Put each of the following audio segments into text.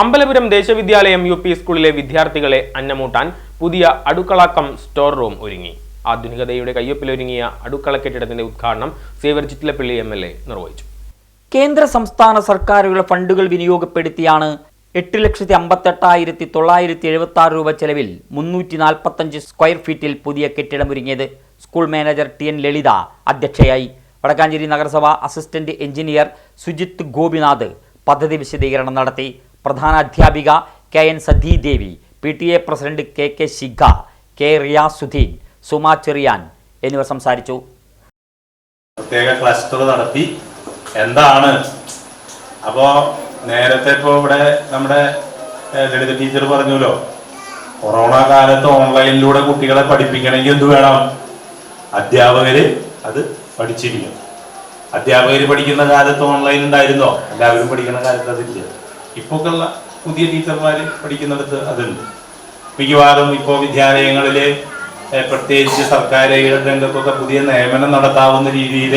Ambalapuram ദേശവിദ്യാലയം U P സ്കൂളിലെ വിദ്യാർത്ഥികളെ അന്നമൂട്ടാൻ പുതിയ അടുക്കളക്കം സ്റ്റോർ റൂം ഒരുങ്ങി. ആധുനികതയുടെ കയ്യൊപ്പിലൊരുങ്ങിയ അടുക്കള കെട്ടിടത്തിന്റെ ഉദ്ഘാടനം Xavier Chittilappilly M L A നിർവഹിച്ചു. കേന്ദ്ര സംസ്ഥാന സർക്കാരുകളുടെ ഫണ്ടുകൾ വിനിയോഗപ്പെടുത്തിയാണ് എട്ട് ലക്ഷത്തി അമ്പത്തെട്ടായിരത്തി തൊള്ളായിരത്തി എഴുപത്തി ആറ് രൂപ ചെലവിൽ മുന്നൂറ്റി നാൽപ്പത്തഞ്ച് സ്ക്വയർ ഫീറ്റിൽ പുതിയ കെട്ടിടം ഒരുങ്ങിയത് school manager T N Lalitha അധ്യക്ഷയായി. വടക്കാഞ്ചേരി നഗരസഭ അസിസ്റ്റന്റ് എഞ്ചിനീയർ സുജിത് ഗോപിനാഥ് പദ്ധതി വിശദീകരണം നടത്തി. പ്രധാന അധ്യാപിക K N Sathidevi P T A president K K Shikha K Riyasuddin Suma Cherian എന്നിവർ സംസാരിച്ചു. പ്രത്യേക ക്ലസ്റ്റർ നടത്തി. എന്താണ്? അപ്പോ നേരത്തെ ഇപ്പോ ഇവിടെ നമ്മുടെ ലളിത ടീച്ചർ പറഞ്ഞല്ലോ കൊറോണ കാലത്ത് ഓൺലൈനിലൂടെ കുട്ടികളെ പഠിപ്പിക്കണമെങ്കിൽ എന്ത് വേണം? അധ്യാപകര് അത് പഠിച്ചിരിക്കും അധ്യാപകര് പഠിക്കുന്ന കാലത്ത് ഓൺലൈൻ ഉണ്ടായിരുന്നോ? എല്ലാവരും പഠിക്കുന്ന കാലത്ത് അതില്ല. ഇപ്പൊ ഉള്ള പുതിയ ടീച്ചർമാർ പഠിക്കുന്നിടത്ത് അതുണ്ട്. മിക്കവാറും ഇപ്പോൾ വിദ്യാലയങ്ങളിൽ പ്രത്യേകിച്ച് സർക്കാർ രംഗത്തൊക്കെ പുതിയ നിയമനം നടത്താവുന്ന രീതിയിൽ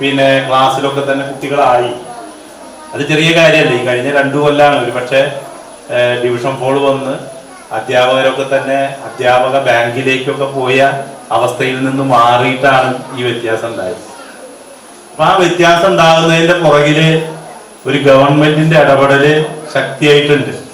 പിന്നെ ക്ലാസ്സിലൊക്കെ തന്നെ കുട്ടികളായി. അത് ചെറിയ കാര്യമല്ല. ഈ കഴിഞ്ഞ രണ്ടു കൊല്ലാണ്. ഒരു പക്ഷേ ഡിവിഷൻ ഫോൾ വന്ന് അധ്യാപകരൊക്കെ തന്നെ അധ്യാപക ബാങ്കിലേക്കൊക്കെ പോയ അവസ്ഥയിൽ നിന്ന് മാറിയിട്ടാണ് ഈ വ്യത്യാസം ഉണ്ടായത്. അപ്പൊ ആ വ്യത്യാസം ഉണ്ടാകുന്നതിന്റെ പുറകിൽ ഒരു ഗവൺമെന്റിന്റെ ഇടപെടൽ ശക്തിയായിട്ടുണ്ട്.